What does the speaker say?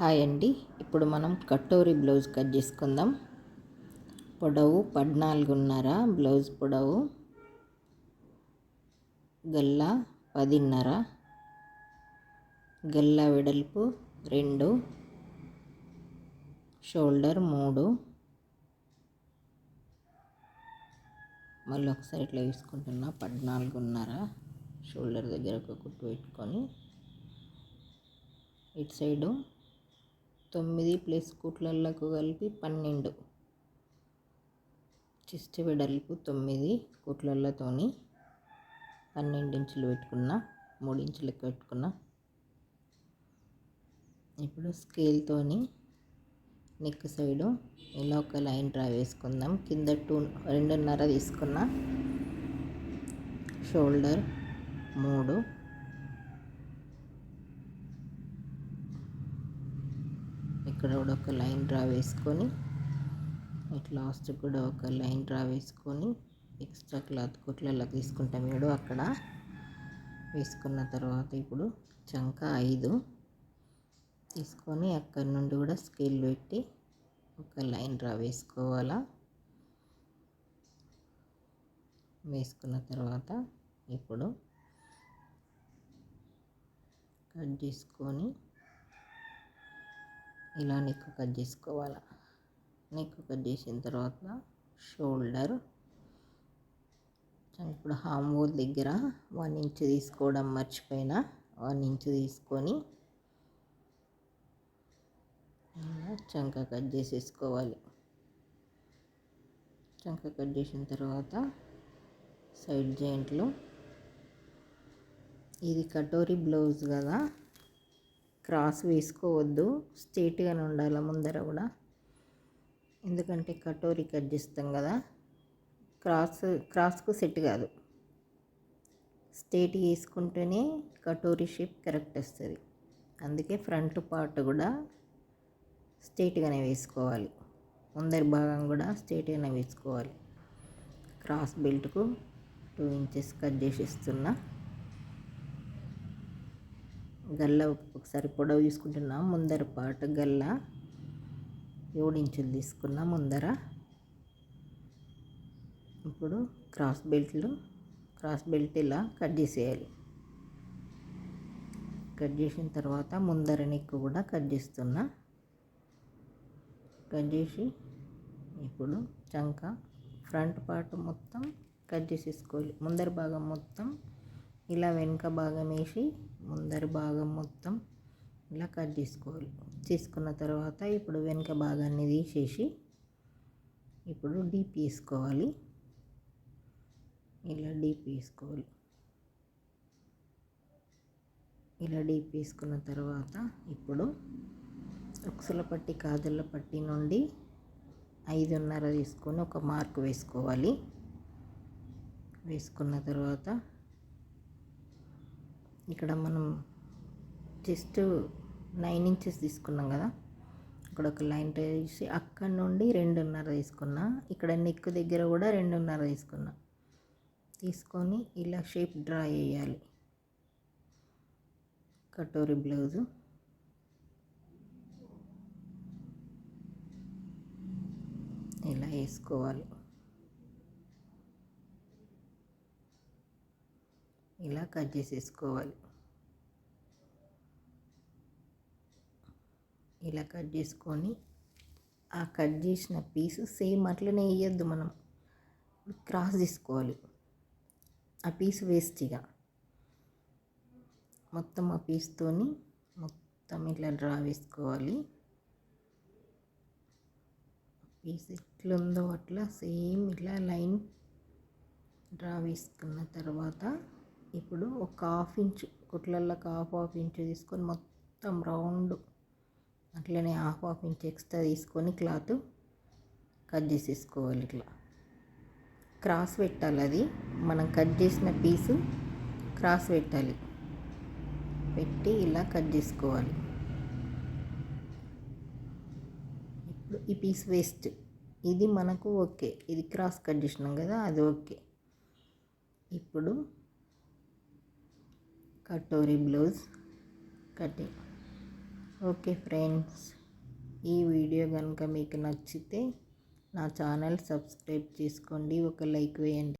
Hi అండి. ఇప్పుడు మనం కటోరీ బ్లౌజ్ కట్ చేసుకుందాం. పొడవు పద్నాలుగున్నర బ్లౌజ్ పొడవు గల్లా పదిన్నర గల్లా వెడల్పు రెండు షోల్డర్ మూడు. మళ్ళీ ఒకసారి ఇట్లా తీసుకుంటున్నా పద్నాలుగున్నర షోల్డర్ దగ్గర ఒక కుట్టు పెట్టుకొని ఇటు సైడు తొమ్మిది ప్లస్ కుట్లలకు కలిపి పన్నెండు. చెస్ట్ వెడల్పు తొమ్మిది కుట్లలతోని పన్నెండు ఇంచులు పెట్టుకున్న మూడు ఇంచులకు పెట్టుకున్న. ఇప్పుడు స్కేల్తోని నెక్ సైడు ఇలా ఒక లైన్ డ్రా వేసుకుందాం. కింద టూ రెండున్నర తీసుకున్న. షోల్డర్ మూడు ఇక్కడ కూడా ఒక లైన్ డ్రా వేసుకొని లాస్ట్ కూడా ఒక లైన్ డ్రా వేసుకొని ఎక్స్ట్రా క్లాత్ కుట్లలో తీసుకుంటాం. ఏడు అక్కడ వేసుకున్న తర్వాత ఇప్పుడు చంక ఐదు తీసుకొని అక్కడ నుండి కూడా స్కేల్ పెట్టి ఒక లైన్ డ్రా వేసుకోవాలా. వేసుకున్న తర్వాత ఇప్పుడు కట్ చేసుకొని ఇలా నెక్ కట్ చేసుకోవాలి? నెక్ కట్ చేసిన తర్వాత షోల్డర్. ఇప్పుడు హామ్ దగ్గర వన్ ఇంచ్ తీసుకోవడం మర్చిపోయిన వన్ ఇంచ్ తీసుకొని చంక కట్ చేసేసుకోవాలి. చంక కట్ చేసిన తర్వాత సైడ్ జాయింట్లు. ఇది కటోరీ బ్లౌజ్ కదా? క్రాస్ వేసుకోవద్దు. స్ట్రేట్గానే ఉండాలి ముందర కూడా. ఎందుకంటే కటోరీ కట్ చేస్తాం కదా. క్రాస్ క్రాస్కు సెట్ కాదు. స్ట్రేట్ వేసుకుంటేనే కటోరీ షేప్ కరెక్ట్ వస్తుంది. అందుకే ఫ్రంట్ పార్ట్ కూడా స్ట్రేట్గానే వేసుకోవాలి. ముందరి భాగం కూడా స్ట్రేట్గానే వేసుకోవాలి. క్రాస్ బెల్ట్కు టూ ఇంచెస్ కట్ చేసి ఇస్తున్నా గల్ల ఒకసారి పొడవు తీసుకుంటున్నా ముందర పాట గల్ల ఏడు ఇంచులు ముందర. ఇప్పుడు క్రాస్ బెల్ట్లు క్రాస్ బెల్ట్ ఇలా కట్ చేసేయాలి. కట్ చేసిన తర్వాత ముందర నెక్కు కూడా కట్ చేస్తున్నా. కట్ చేసి ఇప్పుడు చంక ఫ్రంట్ పార్ట్ మొత్తం కట్ చేసేసుకోవాలి. ముందర భాగం మొత్తం ఇలా వెనుక భాగం వేసి ముందర భాగం మొత్తం ఇలా కట్ చేసుకోవాలి. చేసుకున్న తర్వాత ఇప్పుడు వెనుక భాగాన్ని తీసేసి ఇప్పుడు డీప్ వేసుకోవాలి ఇలా డీప్ వేసుకోవాలి ఇలా డీప్ వేసుకున్న తర్వాత ఇప్పుడు ఉక్సుల పట్టి కాజుల పట్టి నుండి ఐదున్నర తీసుకొని ఒక మార్క్ వేసుకోవాలి. వేసుకున్న తర్వాత ఇక్కడ మనం జస్ట్ నైన్ ఇంచెస్ తీసుకున్నాం కదా. ఇక్కడ ఒక లైన్ వేసి అక్కడ నుండి రెండున్నర తీసుకున్నా. ఇక్కడ నెక్ దగ్గర కూడా రెండున్నర తీసుకున్నా. తీసుకొని ఇలా షేప్ డ్రా చేయాలి. కటోరీ బ్లౌజు. ఇలా వేసుకోవాలి. ఇలా కట్ చేసేసుకోవాలి. ఇలా కట్ చేసుకొని ఆ కట్ చేసిన పీస్ సేమ్ అట్లనే వేయద్దు మనం. క్రాస్ తీసుకోవాలి ఆ పీస్ వేస్ట్గా. మొత్తం ఆ పీస్తోని మొత్తం ఇట్లా డ్రా వేసుకోవాలి. పీస్ ఎట్లుందో అట్లా సేమ్ ఇట్లా లైన్ డ్రా వేసుకున్న తర్వాత ఇప్పుడు ఒక హాఫ్ ఇంచ్ కుట్లల్లో హాఫ్ హాఫ్ ఇంచ్ తీసుకొని మొత్తం రౌండ్ అట్లనే హాఫ్ హాఫ్ ఇంచ్ ఎక్స్ట్రా తీసుకొని క్లాత్ కట్ చేసేసుకోవాలి ఇట్లా. క్రాస్ పెట్టాలి అది. మనం కట్ చేసిన పీసు క్రాస్ పెట్టాలి. పెట్టి ఇలా కట్ చేసుకోవాలి. ఇప్పుడు ఈ పీస్ వేస్ట్. ఇది మనకు ఓకే. ఇది క్రాస్ కట్ చేసినాం కదా అది ఓకే. ఇప్పుడు katori blouse cutting. Okay friends ఈ వీడియో కనుక మీకు నచ్చితే నా ఛానల్ సబ్స్క్రైబ్ చేసుకోండి. ఒక లైక్ వేయండి.